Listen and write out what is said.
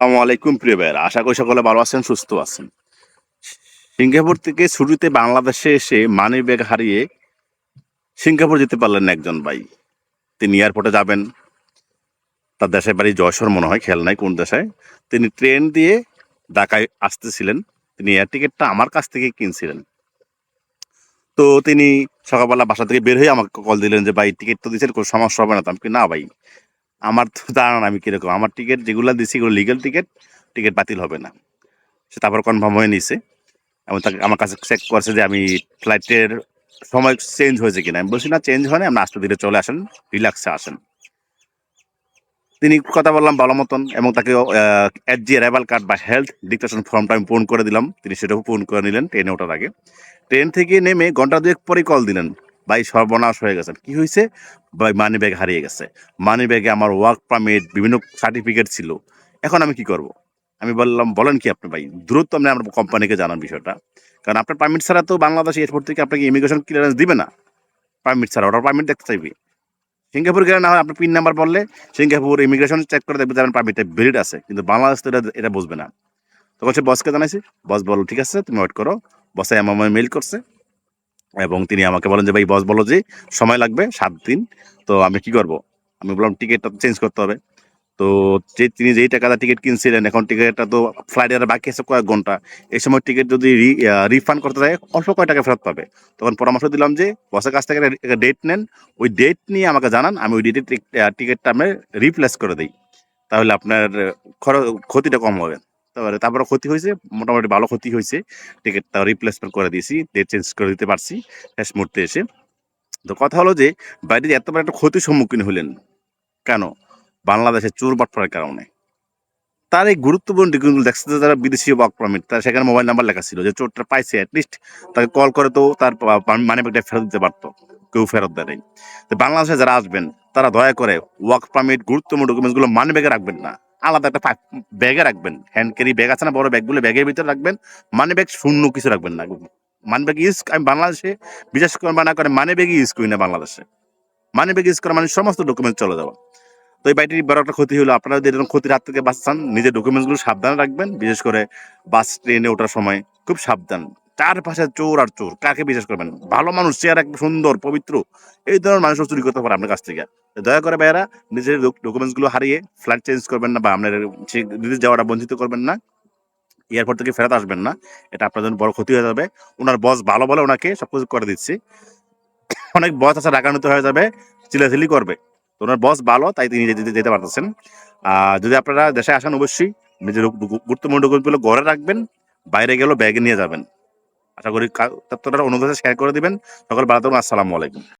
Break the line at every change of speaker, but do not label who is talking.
আসসালামু আলাইকুম প্রিয় ভাইয়েরা। আশা করি সকলে ভালো আছেন, সুস্থ আছেন। সিঙ্গাপুর থেকে ছুটিতে বাংলাদেশে এসে মানি ব্যাগ হারিয়ে সিঙ্গাপুর যেতে পারলেন একজন ভাই। তিনি এয়ারপোর্টে যাবেন। তার দেশের বাড়ি জয়সর মনে হয়, খেয়াল নাই কোন দেশে। তিনি ট্রেন দিয়ে ঢাকায় আসতেছিলেন। তিনি এয়ার টিকিটটা আমার কাছ থেকে কিনছিলেন। তো তিনি সকালবেলা বাসা থেকে বের হয়ে আমাকে কল দিলেন যে, ভাই টিকিট তো দিয়েছেন, কোনো সমস্যা হবে না। তো আমি না ভাই। আমার তো জানা না আমি কীরকম? আমার টিকিট যেগুলো দিছি এগুলো লিগেল টিকিট টিকিট বাতিল হবে না। সে তারপর কনফার্ম হয়ে নিছে। এবং তাকে আমার কাছে চেক করছে যে আমি ফ্লাইটের সময় চেঞ্জ হয়েছে কিনা। আমি বলছি, না চেঞ্জ হয়নি, আপনি আস্তে ধীরে চলে আসেন রিল্যাক্সে আসেন। তিনি কথা বললাম ভালো মতন এবং তাকে এস জি অ্যারাইভাল কার্ড বা হেলথ ডিক্টেশন ফর্মটা আমি পূরণ করে দিলাম। তিনি সেটাও পূরণ করে নিলেন ট্রেনে ওঠার আগে। ট্রেন থেকে নেমে ঘণ্টা দুয়েক পরেই কল দিলেন। ভাই সর্বনাশ হয়ে গেছেন। কি হয়েছে ভাই মানি ব্যাগ হারিয়ে গেছে। মানি ব্যাগে আমার ওয়ার্ক পারমিট বিভিন্ন সার্টিফিকেট ছিল। এখন আমি কি করব? আমি বললাম, বলেন কি আপনি ভাই, দ্রুত আপনি আমার কোম্পানিকে জানান বিষয়টা। কারণ আপনার পারমিট ছাড়া তো বাংলাদেশ এয়ারপোর্ট থেকে আপনাকে ইমিগ্রেশন ক্লিয়ারেন্স দিবে না। পারমিট ছাড়া ওটা পারমিট দেখতে চাইবে। সিঙ্গাপুর গেলে না হয় আপনার পিন নাম্বার বললে সিঙ্গাপুর ইমিগ্রেশন চেক করে দেখবে আপনার পারমিটটা ভ্যালিড আছে। কিন্তু বাংলাদেশ তো এটা এটা বুঝবে না। তখন সে বসকে জানাইছি বস বলল ঠিক আছে, তুমি ওয়েট করো। বসে আমার মেইল করছে। এবং তিনি আমাকে বলেন যে, ভাই বস বলো যে, সময় লাগবে সাত দিন। তো আমি কি করব? আমি বললাম টিকিটটা চেঞ্জ করতে হবে। তো যে, তিনি যেই টাকাটা টিকিট কিনছিলেন, এখন টিকিটটা তো ফ্লাইটের বাকি আছে কয়েক ঘণ্টা। এই সময় টিকিট যদি রিফান্ড করতে যায় অল্প কয় টাকা ফেরত পাবে। তখন পরামর্শ দিলাম যে বসের কাছ থেকে ডেট নেন। ওই ডেট নিয়ে আমাকে জানান। আমি ওই ডেটে টিকিটটা আমি রিপ্লেস করে দিই। তাহলে আপনার খরচ, ক্ষতিটা কম হবে। তারপরে তারপরে ক্ষতি হয়েছে, মোটামুটি ভালো ক্ষতি হয়েছে। টিকিটটা রিপ্লেসমেন্ট করে দিয়েছি ডেট চেঞ্জ করে দিতে পারছি শেষ মুহূর্তে এসে। তো কথা হলো যে, বাইরে এত বড় একটা ক্ষতির সম্মুখীন হলেন কেন? বাংলাদেশের চোর বাটপাড়ার কারণে। তার এই গুরুত্বপূর্ণ দিকগুলো দেখছে যারা বিদেশি ওয়ার্ক পারমিট তার সেখানে মোবাইল নাম্বার লেখা ছিল যে চোরটা পাইছে অ্যাটলিস্ট তাকে কল করে তো তার মানি ব্যাগটা ফেরত দিতে পারতো, কেউ ফেরত দেয় নাই। তো বাংলাদেশে যারা আসবেন, তারা দয়া করে ওয়ার্ক পারমিট গুরুত্বপূর্ণ ডকুমেন্টসগুলো মানি ব্যাগে রাখবেন না। আলাদা একটা ব্যাগে রাখবেন। হ্যান্ড ক্যারি ব্যাগ আছে না, বড় ব্যাগগুলো ব্যাগের ভিতরে রাখবেন। মানি ব্যাগ শূন্য কিছু রাখবেন না। মানি ব্যাগ ইউজ আমি বাংলাদেশে, বিশেষ করে মানা করে মানি ব্যাগ ইউজ করি না বাংলাদেশে। মানি ব্যাগ ইউজ করা মানে সমস্ত ডকুমেন্ট চলে যাওয়া। তো এই বাইটির বড় একটা ক্ষতি হলো, আপনারা যদি এরকম ক্ষতির হাত থেকে বাঁচান, নিজের ডকুমেন্টসগুলো সাবধানে রাখবেন। বিশেষ করে বাস ট্রেনে ওঠার সময় খুব সাবধান। চারপাশে চোর আর চোর, কাকে বিশ্বাস করবেন? ভালো মানুষ এক সুন্দর, পবিত্র। এই ধরনের মানুষ চুরি করতে পারে আপনার কাছ থেকে। দয়া করে ভাইয়ারা, নিজের ডকুমেন্টসগুলো হারিয়ে ফ্লাইট চেঞ্জ করবেন না বা আপনার বিদেশ যাওয়াটা বঞ্চিত করবেন না। এয়ারপোর্ট থেকে ফেরত আসবেন না। এটা আপনার জন্য বড় ক্ষতি হয়ে যাবে। ওনার বস ভালো বলে ওনাকে সবকিছু করে দিচ্ছি। অনেক বস আছে, রাগান্বিত হয়ে যাবে, চিলাচিলি করবে। তো ওনার বস ভালো, তাই তিনি যেতে পারতেছেন। আর যদি আপনারা দেশে আসেন, অবশ্যই নিজের গুরুত্বপূর্ণ ডকুমেন্টগুলো ঘরে রাখবেন, বাইরে গেলেও ব্যাগে নিয়ে যাবেন। আশা করি তথ্যটা অনুভূতি শেয়ার করে দিবেন। সকল ভালো থাকুন আসসালামু আলাইকুম।